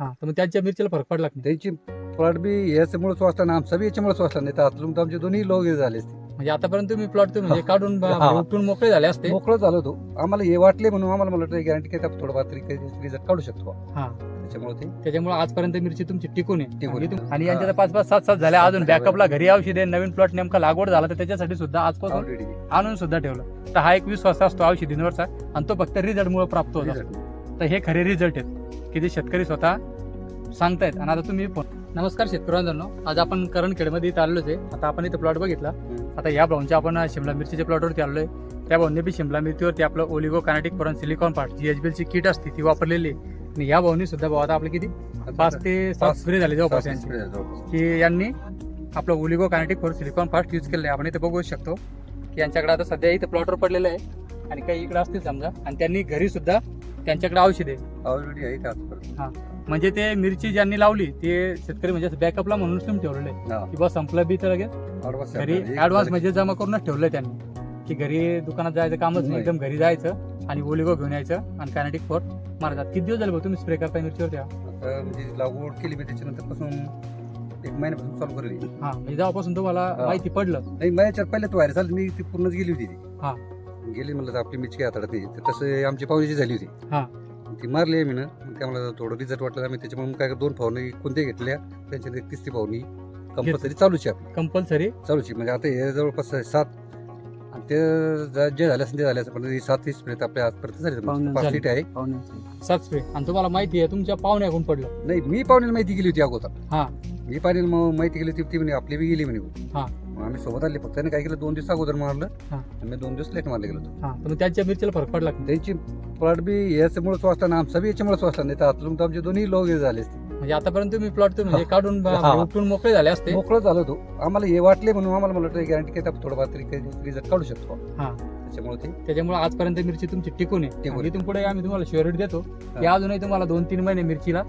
हा तर मग त्यांच्या मिरचीला फरक पडला की नाही? त्यांची प्लॉट बी याच्यामुळेच वाचला ना आमचा बी याच्यामुळेच वाचला नाही तर तर आमचे दोन्ही लोक झाले असते. म्हणजे आतापर्यंत तुम्ही प्लॉट तुम्ही म्हणजे काढून ब- हा. उपटून मोकळे झाले असते. मोकळं झालो होतो. आम्हाला हे वाटले म्हणून आम्हाला मला गॅरंटी काय आपण थोडंफार तरी रिझल्ट काढू शकतो. हा. त्याच्यामुळे ते त्याच्यामुळे आजपर्यंत मिरची तुमची टिकून आहे. टिकून आणि आहे. तुम- आणि यांच्या तर पाच पाच सात सात झाल्या. अजून बॅकअपला घरी औषध आहे. नवीन प्लॉट नेमका लागवड झाला तर त्याच्यासाठी सुद्धा आजपासून ऑलरेडी आणून सुद्धा ठेवलं. तर हा एक विश्वास असतो औषधींवरचा आणि तो फक्त रिझल्ट मुळे प्राप्त होत असतो. तर हे खरे रिझल्ट आहेत की जे शेतकरी स्वतः सांगतायत. आणि आता तुम्ही फोन नमस्कार शेतकऱ्यांनो. आज आपण करणखेडमध्ये इथं आलेलोच आहे. आता आपण इथं प्लॉट बघितला. आता या भाऊंच्या आपण शिमला मिरचीच्या प्लॉटवरती आलो आहे त्या भाऊंनी बी शिमला मिरचीवरती आपलं ओलिगो कानाटिक परन सिलिकॉन पार्ट जी एच ची किट असते ती वापरलेली आणि या भाऊनी सुद्धा भाऊ आता आपले किती? पाच ते सात स्प्रे झाले जवळपास यांची. की यांनी आपलं oligo kinetic for silicon fast use केलं आहे आपण इथे बघू शकतो की यांच्याकडे आता सध्या इथं प्लॉटवर पडलेलं आहे. आणि काही इकडे असतील समजा. आणि त्यांनी घरी सुद्धा त्यांच्याकडे औषध आहे ऑलरेडी आजपर्यंत म्हणजे ते मिरची ज्यांनी लावली ते शेतकरी म्हणजे बॅकअपला म्हणून तुम्ही ठेवलेलं आहे हा. की बा संपलं बी तर लगेच Advance घरी आहे. ऍडव्हान्स म्हणजे जमा करूनच ठेवलंय त्यांनी की घरी दुकानात जायचं कामच नाही नाही. एकदम घरी जायचं आणि ओलिगो घेऊन यायचं आणि कानेटिक फोर मारतात किती दिवस झाले भाऊ तुम्ही स्प्रे करता मिरचीवरती हा? आता म्हणजे लागवड केली मी त्याच्यानंतरपासून एक महिन्यापासून चालू करेल हा म्हणजे जेव्हापासून तुम्हाला हा. माहिती पडलं नाही महिन्याच्या पहिले तो व्हायरस झाली मी ती पूर्णच गेली होती ती हा. गेली म्हणलं तर आपली मिरची काय हाताळत नाही. तर तसं आमची पाहुण्याची झाली होती. हा. ती मारली आहे मी ना मग त्या मला थोडं रिझल्ट वाटलं आम्ही. त्याच्यामुळे मग काय दोन फवारणी कोणत्या घेतल्या? त्यांच्या तिसरी फवारणी कंपल्सरी चालूची आपली. कंपल्सरी? चालूची. म्हणजे आता हे जवळपास सात. आणि ते ज- जे झाले असेल ते झाले असेल पण ही सात तीस पर्यंत आपल्या आजपर्यंत झाले पाहुणे पाच. सीट आहे. सात स्प्रे आणि तुम्हाला माहिती आहे तुमच्या पाहुण्याकडून पडलं. नाही मी पाहुण्याला माहिती गेली होती अगोदर. हा. मी पाहुण्याला मग माहिती गेली होती ती म्हणे आपली बी गेली म्हणे. हा. मग आम्ही सोबत आले. फक्त त्याने काय केलं? दोन दिवस अगोदर मारलं. हा. मी दोन दिवस लेट मारले गेलो होतो. हा त्यांच्या मिरचीला फरक पडला की? त्यांची प्लॉट बी याच्यामुळेच वाचला ना आमचा बी याच्यामुळेच वाचला नाही तर आतून तर आमचे दोन्ही लोक झाले असते. म्हणजे आतापर्यंत तुम्ही प्लॉट म्हणजे काढून ब- हा. उपटून मोकळे झाले असते. मोकळं झालं होतो. आम्हाला हे वाटले म्हणून आम्हाला मला वाटतं गॅरंटी काय थोडंफार तरी रिझल्ट काढू शकतो. हा. त्याच्यामुळे ते त्याच्यामुळे आजपर्यंत मिरची तुमची टिकून आहे. टिकून आणि इथून पुढे आम्ही तुम्हाला शुअरिटी देतो. की. अजूनही तुम्हाला दोन तीन महिने मिरचीला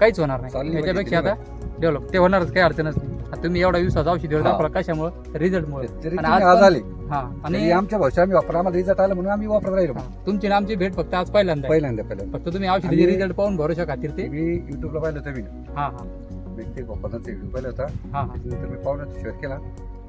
काहीच होणार नाही. चालेल, याच्यापेक्षा म्हणजे आता डेव्हलप ते होणारच काही अडचणच नाही. तुम्ही एवढा विश्वास औषधी. दाखवला कशामुळे? रिझल्टमुळे आले हा. आणि आमच्या भाषा आम्ही वापर आम्हाला रिझल्ट आला म्हणून आम्ही वापरत राहिलो. तुमची ना आमची भेट फक्त आज पहिल्यांदा. पहिल्यांदा पहिल्यांदा. फक्त तुम्ही औषधी रिझल्ट पाहून भरोसा खातीर ते. मी युट्यूबला पाहिलं होतं मी हा हा. मी ते वापरण्याचा व्हिडिओ पाहिला होता. हा त्याच्यानंतर मी पाहुण्याचा शेअर केला.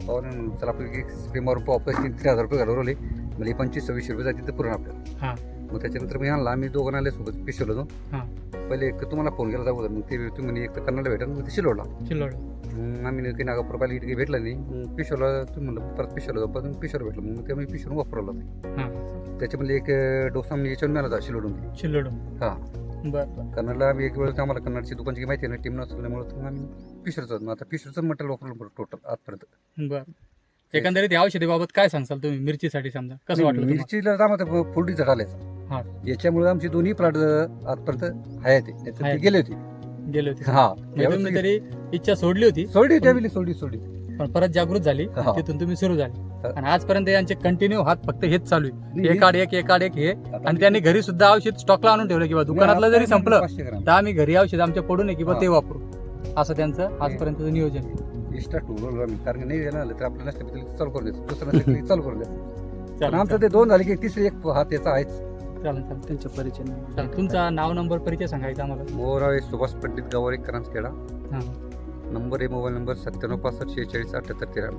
चला आपलं एक तीन हजार रुपये घालवले म्हणजे पंचवीस सव्वीस रुपये जाते पूर्ण आपल्याला. हा. मग त्याच्यानंतर मी आणला. आम्ही दोघं आले सोबत पिशवलो होतो हा. पहिले एक तुम्हाला फोन केला अगोदर मग ते तुम्ही म्हणे एक तर कन्नाला भेटा मग ते शिलोडला चिल्लोड मग आम्ही काही नागापूर पाहिलं इथे भेटलं नाही मग पिशवला तुम्ही म्हणलं परत पिशवला जाऊ परत पिशवर भेटलं. मग ते मी पिशवून वापरलं. हा. होतं त्याच्यामध्ये एक डोसा मी याच्यावर मिळाला होता शिलोडून चिल्लोड हा. बर कन्नडला आम्ही एक वेळेस आम्हाला कन्नडची दुकानची माहिती आहे ना टीम नसल्यामुळे मग आम्ही पिशवरचं मग आता पिशवरचं मटेरियल वापरलं टोटल आजपर्यंत. बर. एकंदरीत या औषधी बाबत काय सांगसाल तुम्ही मिरचीसाठी समजा? कसं वाटलं तुम्हाला? मिरचीला आम्हाला फुलडी झाडायचं हा. याच्यामुळे आमची दोन्ही प्लॉट आजपर्यंत आहे ते. नाहीतर ते आहेत. गेले होते. गेले होते. हा. म्हणजे तुम्ही तरी इच्छा सोडली होती. सोडी ठेवली सोडी सोडी पण परत जागृत झाली. हा. तिथून तुम्ही सुरू झाले. हा. आणि आजपर्यंत यांचे कंटिन्यू हात फक्त हेच चालू आहे. एक आड एक एक आड एक हे. आणि त्यांनी घरी सुद्धा औषध स्टॉकला आणून ठेवलं किंवा दुकानातलं जरी संपलं तर आम्ही घरी औषध आमच्या पडू नये किंवा. ते वापरू. असं त्यांचं आजपर्यंतचं नियोजन आहे. एक्स्ट्रा कारण नाही आलं तर आपल्याला चालू करून द्यायचं. चालू द्यायचं. पण आमचं ते दोन झाले की तिसरे एक हा त्याचा आहेच. चालेल चालेल. त्यांच्या परिचय चालेल तुमचा नाव नंबर परिचय सांगायचा आम्हाला. मोहराव आहे सुभाष पंडित गवारी करांजखेडा. हा. नंबर आहे मोबाईल नंबर सत्त्याण्णव पासष्ट शेहेचाळीस अठ्याहत्तर तेरा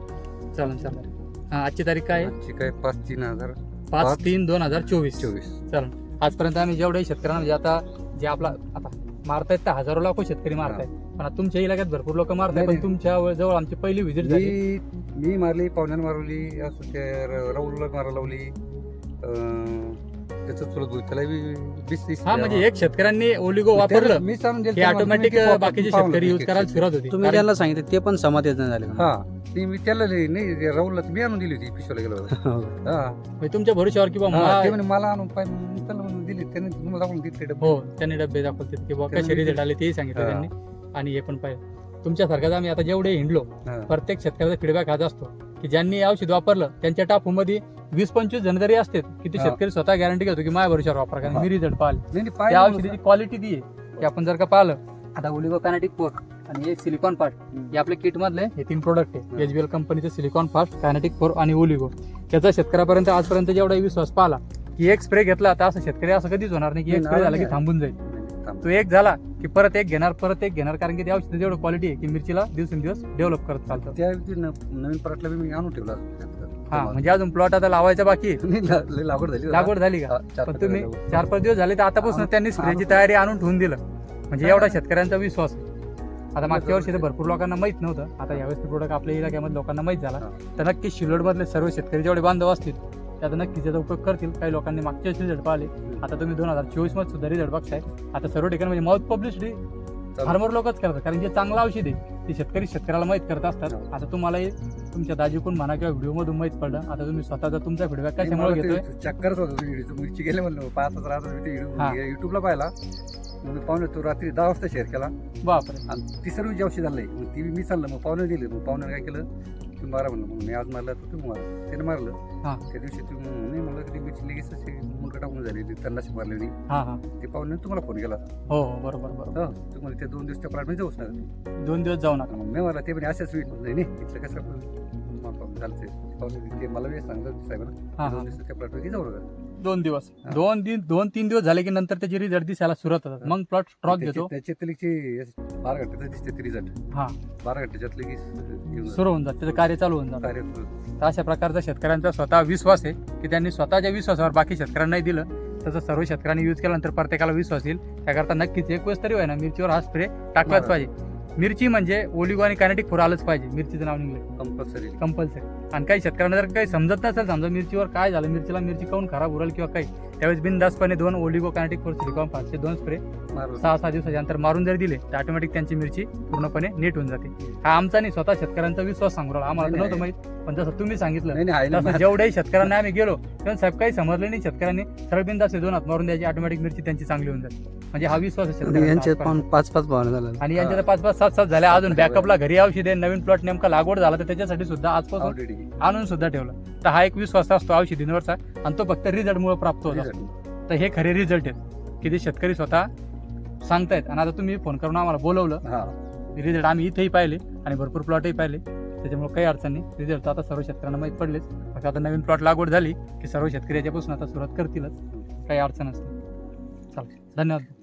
चालेल चालेल. हा, आजची तारीख काय? आहे आजची काय? पाच तीन हजार. पाच पाच- तीन दोन हजार चोवीस. चोवीस. आजपर्यंत आम्ही जेवढे शेतकऱ्यांना म्हणजे आता जे आपला आता मारतायत तर हजारो लाखो शेतकरी मारतायत. पण आता तुमच्या इलाक्यात भरपूर लोक मारतायत नाही, पण नाही. तुमच्या जवळ आमची पहिली व्हिजिट झाली. मी मी मारली पाहुण्यानं मारवली असं ते र- राहुलला मारा लावली अं, त्याचं चुलत भाऊ त्याला बी वीस तीस हा म्हणजे एक शेतकऱ्यांनी ओलिगो वापरलं मी सांगून दिलं की ऑटोमॅटिक ते बाकीचे शेतकरी. युज करायला सुरुवात होती तुम्ही ज्यांना सांगितलं ते पण समाधान झाले? हा ती मी त्याला नाही नाही, ते राहुलला मी आणून दिली होती पिशवला गेलो होतो. हो. हा म्हणजे तुमच्या भरोश्यावर किंवा हा, ते म्हणे मला आणून पाहिजे मी त्याला म्हणून दिली त्याने तुम्हाला दाखवून दिले डबे. हो त्यांनी डबे दाखवते की बुवा त्यांनी कसे रिझल्ट आले तेही सांगितलं हा. त्यांनी आणि हे पण पाहिजे तुमच्यासारखाच आम्ही आता जेवढे हिंडलो हा. प्रत्येक शेतकऱ्याचा फीडबॅक हाच असतो की ज्यांनी औषध वापरलं त्यांच्या टापूमध्ये वीस पंचवीस जण असते की ते हा. शेतकरी स्वतः गॅरंटी घेतो की माझ्या भरोश्यावर वापरा कारण हा. मी रिझल्ट पाहिले नाही नाही, त्या औषधाची क्वालिटी ती आहे की आपण जर का पाहिलं आता ओलिगो पॅनाटिक पोक आणि एक सिलिकॉन फास्ट हे आपल्या किट मधले हे तीन प्रोडक्ट आहे हं. एचबीएल कंपनीचे सिलिकॉन फास्ट पॅनाटिक फोर आणि ओलिगो त्याचा शेतकऱ्यापर्यंत आजपर्यंत जेवढा विश्वास पाहिला की एक स्प्रे घेतला तर असं शेतकरी असं कधीच होणार नाही की एक स्प्रे झाला की. थांबून जाईल. तो एक झाला की परत एक घेणार परत एक घेणार कारण की त्या औषधाची एवढं क्वालिटी आहे की मिरचीला दिवसेंदिवस डेव्हलप करत चालतं त्या न- नवीन प्लॉटला बी मी आणून ठेवला हा म्हणजे अजून प्लॉट आता लावायचा बाकी आहे. लागवड झाली. लागवड झाली का पण तुम्ही. चार पाच दिवस झाले तर आतापासून त्यांनी स्प्रेची तयारी आणून ठेवून दिलं म्हणजे एवढा शेतकऱ्यांचा विश्वास. आता मागच्या वर्षी तर भरपूर लोकांना माहीत नव्हतं आता यावेळेस प्रोडक्ट आपल्या इलाक्यामध्ये लोकांना माहीत झाला. तर नक्की शिलोड मधले सर्व शेतकरी जेवढे बांधव असतील त्याचा नक्कीच त्याचा उपयोग करतील काही लोकांनी मागच्या वर्षी रिझल्ट पाहिले आता तुम्ही दोन हजार चोवीसमध्ये सुद्धा रिझल्ट बघताय आता सर्व ठिकाणी म्हणजे माउथ पब्लिसिटी. फार्मर लोकच करतात कारण जे चांगलं औषध आहे ते शेतकरी शेतकऱ्याला माहीत करत असतात. हो. आता तुम्हालाही तुमच्या दाजीकून म्हणा किंवा व्हिडिओ मधून माहीत पडलं. आता तुम्ही स्वतःचा तुमचा फीडबॅक कशामुळे घेतोय? चक्करच होत होती व्हिडिओ मिरची गेले म्हणलं पाहतच राहत युट्यूबला पाहिला. मी पाहुणे तो रात्री दहा वाजता शेअर केला. बापरे. आणि ती सर्व जी औषध आणलंय मग ती मी चाललं मग पाहुणे दिले मग पाहुण्याने काय केलं? तुम्ही मारा म्हणलं. मग मी आज मारलं तर तुम्ही मारा. त्याने मारलं. हा. त्या दिवशी तुम्ही नाही म्हणलं की मिरची लगेच अशी मुलगा टाकून झाली तन्नाशी मारलेली हा हा. ते पाहुणे तुम्हाला फोन केला. हो हो. बरोबर बरोबर. हो तुम्हाला ते दोन दिवसच्या प्लॅटमध्ये जाऊच नका. दोन दिवस जाऊ नका. मग मी मला ते पण असेच होईल नाही नाही. इथलं कसं आपलं वेळ दोन दिवस. दोन दिन दोन तीन दिवस झाले की नंतर त्याची रिझल्ट दिसायला सुरुवात होतात. मग प्लॉट स्ट्रॉक घेतो. बारा घंटे दिसते रिझल्ट हा. बारा जातं. सुरू होऊन जात त्याचं कार्य चालू होऊन जातं. तर अशा प्रकारचा शेतकऱ्यांचा स्वतः विश्वास आहे की त्यांनी स्वतःच्या विश्वासावर बाकी शेतकऱ्यांनाही दिलं तसं सर्व शेतकऱ्यांनी यूज केल्यानंतर प्रत्येकाला विश्वास येईल. त्याकरता नक्कीच एक वेळेस तरी ना मिरचीवर हा स्प्रे टाकलाच. पाहिजे. मिरची म्हणजे ओलिगो आणि कायनेटिक फोर आलंच पाहिजे. मिरचीचं नाव निघलं. कंपल्सरी. कंपल्सरी. आणि काही शेतकऱ्यांना जर काही समजत नसेल समजा मिरचीवर काय झालं मिरचीला मिरची काऊन खराब उरल किंवा काही त्यावेळेस बिनदासपणे दोन ओलिगो कायनेटिक फोर सिलिकॉन पाचशे दोन स्प्रे सहा सहा दिवसाच्या नंतर मारून जर दिले तर ऑटोमॅटिक त्यांची मिरची पूर्णपणे नीट होऊन जाते. हा आमचा नाही स्वतः शेतकऱ्यांचा विश्वास सांगू राहिला. आम्हाला नव्हतं माहीत पण जसं तुम्ही सांगितलं तसं जेवढ्याही शेतकऱ्यांना आम्ही गेलो तेव्हा साहेब काही समजलं नाही शेतकऱ्यांनी. सरळ बिंदास दोन हात मारून द्यायची ऑटोमॅटिक मिरची त्यांची चांगली होऊन जाते. म्हणजे हा विश्वास आहे पाच पाच झाला आणि यांच्या पाच पाच सात सात झाल्या. अजून बॅकअपला घरी औषध नवीन प्लॉट नेमका लागवड झाला तर त्याच्यासाठी सुद्धा आजपासून आणून सुद्धा ठेवलं. तर हा एक विश्वास असतो औषधींवरचा आणि तो फक्त रिझल्टमुळे प्राप्त होत असतो. तर हे खरे रिझल्ट आहेत. की जे शेतकरी स्वतः सांगतायत. आणि आता तुम्ही फोन करून आम्हाला बोलवलं. रिझल्ट आम्ही इथेही पाहिले आणि भरपूर प्लॉटही पाहिले. त्याच्यामुळे काही अडचण नाही. रिझल्ट आता सर्व शेतकऱ्यांना माहीत पडलेच. फक्त आता नवीन प्लॉट लागवड झाली की सर्व शेतकरी याच्यापासून आता सुरुवात करतीलच. काही अडचण असते चालेल. धन्यवाद.